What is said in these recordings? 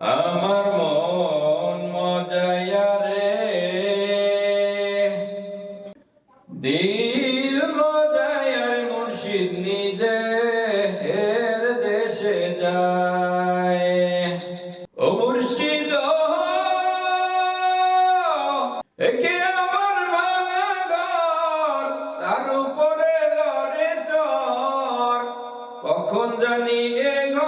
আমার মন মজায়া রে। দিল মজায়ার মুর্শিদ নিজে এর দেশে যায়। ও মুর্শিদ, একে আমার ভাঙা ঘর তার উপরে লড়ে চর। কখন জানি এ ঘর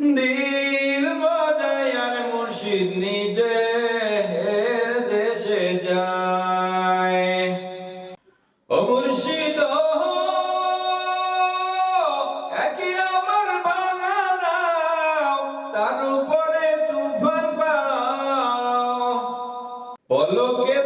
দিল বাজায় আর মুর্শিদ নিজে দেশে যায়। ও মুর্শিদ একই আমার বানাও তার উপরে তুফান পাও। পলকে